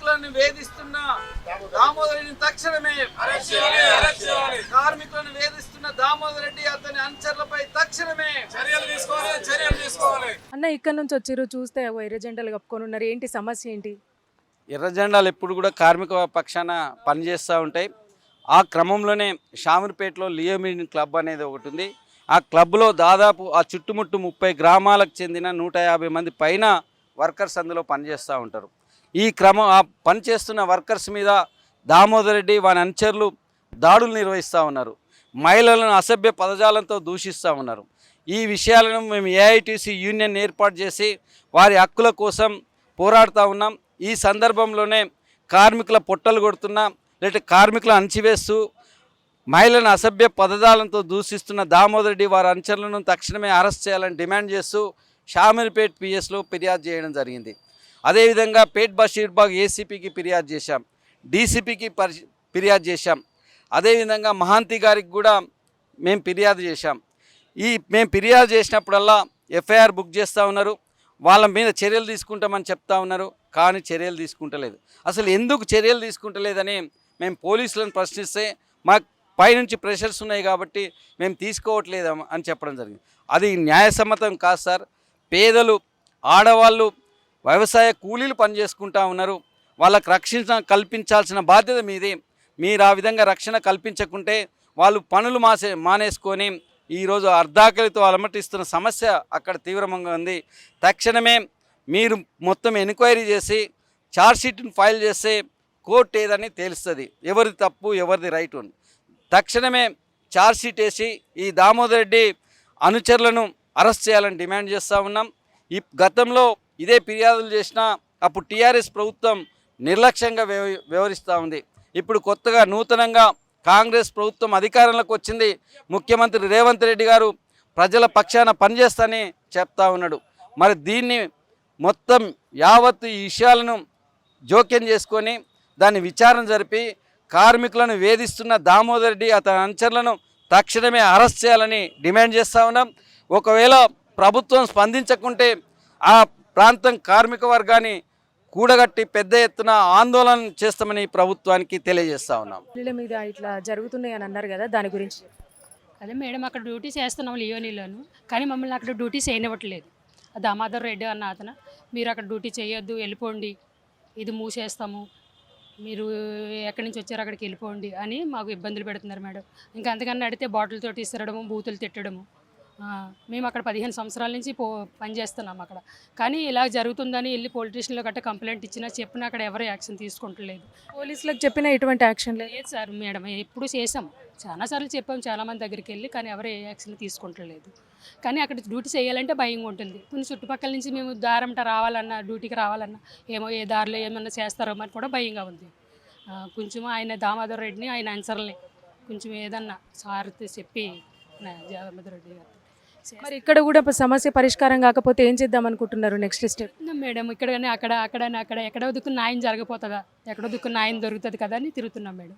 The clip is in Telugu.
కార్మికులను వేధిస్తున్న దామోదరుని తక్షణమే కార్మికులను వేధిస్తున్న దామోదర్ రెడ్డి అతని అనుచరులపై తక్షణమే చర్యలు తీసుకోవాలి చర్యలు తీసుకోవాలి. అన్న ఇక్కడ నుంచి వచ్చారు చూస్తే ఓ ఎర్ర జెండాలు కప్పుకొని ఉన్నారు. ఏంటి సమస్య ఏంటి? ఎర్ర జెండాలు ఎప్పుడు కూడా కార్మిక పక్షాన పనిచేస్తూ ఉంటాయి. ఆ క్రమంలోనే షామీర్పేటలో లియోమిన్ క్లబ్ అనేది ఒకటి ఉంది. ఆ క్లబ్లో దాదాపు ఆ చుట్టుముట్టు ముప్పై గ్రామాలకు చెందిన నూట యాభై మంది పైన వర్కర్స్ అందులో పనిచేస్తూ ఉంటారు. ఈ క్రమం ఆ పనిచేస్తున్న వర్కర్స్ మీద దామోదర్ రెడ్డి వాని అనుచరులు దాడులు నిర్వహిస్తూ ఉన్నారు. మహిళలను అసభ్య పదజాలంతో దూషిస్తూ ఉన్నారు. ఈ విషయాలను మేము ఏఐటీసీ యూనియన్ ఏర్పాటు చేసి వారి హక్కుల కోసం పోరాడుతూ ఉన్నాం. ఈ సందర్భంలోనే కార్మికుల పొట్టలు కొడుతున్నా లేకపోతే కార్మికులు అణచివేస్తూ మహిళలను అసభ్య పదజాలంతో దూషిస్తున్న దామోదర్ రెడ్డి వారి అనుచరులను తక్షణమే అరెస్ట్ చేయాలని డిమాండ్ చేస్తూ షామీర్పేట్ పిఎస్లో ఫిర్యాదు చేయడం జరిగింది. అదేవిధంగా పేట్ బషీర్బాగ్ ఏసీపీకి ఫిర్యాదు చేశాం డీసీపీకి పరి ఫిర్యాదు చేశాం. అదేవిధంగా మహాంతి గారికి కూడా మేము ఫిర్యాదు చేశాం. ఈ మేము ఫిర్యాదు చేసినప్పుడల్లా ఎఫ్ఐఆర్ బుక్ చేస్తూ ఉన్నారు. వాళ్ళ మీద చర్యలు తీసుకుంటామని చెప్తా ఉన్నారు. కానీ చర్యలు తీసుకుంటలేదు. అసలు ఎందుకు చర్యలు తీసుకుంటలేదని మేము పోలీసులను ప్రశ్నిస్తే మాకు పైనుంచి ప్రెషర్స్ ఉన్నాయి కాబట్టి మేము తీసుకోవట్లేదు అని చెప్పడం జరిగింది. అది న్యాయసమ్మతం కాదు సార్. పేదలు ఆడవాళ్ళు వ్యవసాయ కూలీలు పనిచేసుకుంటా ఉన్నారు. వాళ్ళకు రక్షణ కల్పించాల్సిన బాధ్యత మీది. మీరు ఆ విధంగా రక్షణ కల్పించకుంటే వాళ్ళు పనులు మాసే మానేసుకొని ఈరోజు అర్ధాకలితో అలమటిస్తున్న సమస్య అక్కడ తీవ్రంగా ఉంది. తక్షణమే మీరు మొత్తం ఎంక్వైరీ చేసి ఛార్జ్షీట్ని ఫైల్ చేస్తే కోర్టు ఏదని తెలుస్తుంది. ఎవరిది తప్పు ఎవరిది రైట్ ఉంది తక్షణమే ఛార్జ్షీట్ వేసి ఈ దామోదర్ రెడ్డి అనుచరులను అరెస్ట్ చేయాలని డిమాండ్ చేస్తూ ఉన్నాం. ఈ గతంలో ఇదే ఫిర్యాదులు చేసినా అప్పుడు టీఆర్ఎస్ ప్రభుత్వం నిర్లక్ష్యంగా వ్యవ వ్యవహరిస్తూ ఉంది. ఇప్పుడు కొత్తగా నూతనంగా కాంగ్రెస్ ప్రభుత్వం అధికారంలోకి వచ్చింది. ముఖ్యమంత్రి రేవంత్ రెడ్డి గారు ప్రజల పక్షాన పనిచేస్తానని చెప్తా ఉన్నాడు. మరి దీన్ని మొత్తం యావత్ ఈ విషయాలను జోక్యం చేసుకొని దాన్ని విచారణ జరిపి కార్మికులను వేధిస్తున్న దామోదర్ రెడ్డి అతని అనుచరులను తక్షణమే అరెస్ట్ చేయాలని డిమాండ్ చేస్తూ ఉన్నాం. ఒకవేళ ప్రభుత్వం స్పందించకుంటే ఆ ప్రాంతం కార్మిక వర్గాన్ని కూడగట్టి పెద్ద ఎత్తున ఆందోళన చేస్తామని ప్రభుత్వానికి తెలియజేస్తా ఉన్నాం. మీద ఇట్లా జరుగుతున్నాయి అని అన్నారు కదా దాని గురించి. అదే మేడం అక్కడ డ్యూటీ చేస్తున్నాం లియోనీలోను కానీ మమ్మల్ని అక్కడ డ్యూటీ చేయనివ్వట్లేదు. ఆ దామోదర్ రెడ్డి అన్న అతను మీరు అక్కడ డ్యూటీ చేయొద్దు వెళ్ళిపోండి ఇది మూసేస్తాము మీరు ఎక్కడి నుంచి వచ్చారో అక్కడికి వెళ్ళిపోండి అని మాకు ఇబ్బందులు పెడుతున్నారు మేడం. ఇంకా అంతకన్నా అడిగితే బాటిల్ తోటి ఇస్తడము బూతులు తిట్టడము. మేము అక్కడ పదిహేను సంవత్సరాల నుంచి పో పనిచేస్తున్నాం అక్కడ. కానీ ఇలా జరుగుతుందని వెళ్ళి పోలీస్ స్టేషన్లో గట్ట కంప్లైంట్ ఇచ్చినా చెప్పినా అక్కడ ఎవరు యాక్షన్ తీసుకుంటలేదు. పోలీసులకు చెప్పిన ఎటువంటి యాక్షన్ లేదు? సార్ మేడం ఎప్పుడు చేసాం. చాలాసార్లు చెప్పాం చాలామంది దగ్గరికి వెళ్ళి కానీ ఎవరు ఏ యాక్షన్ తీసుకుంటలేదు. కానీ అక్కడ డ్యూటీ చేయాలంటే భయంగా ఉంటుంది. కొన్ని చుట్టుపక్కల నుంచి మేము దారంట రావాలన్నా డ్యూటీకి రావాలన్నా ఏమో ఏ దారిలో ఏమన్నా చేస్తారో అని కూడా భయంగా ఉంది. కొంచెం ఆయన దామోదర్ రెడ్డిని ఆయన ఆన్సర్ని కొంచెం ఏదన్నా సార్ చెప్పి దామోదర్ రెడ్డి గారు మరి ఇక్కడ కూడా సమస్య పరిష్కారం కాకపోతే ఏం చేద్దాం అనుకుంటున్నారు నెక్స్ట్ స్టెప్ మేడం ఇక్కడ కానీ అక్కడ అక్కడ అక్కడ ఎక్కడో దిక్కు న్యాయం జరగపోతుందా? ఎక్కడో దిక్కు న్యాయం దొరుకుతుంది కదా అని తిరుగుతున్నాం మేడం.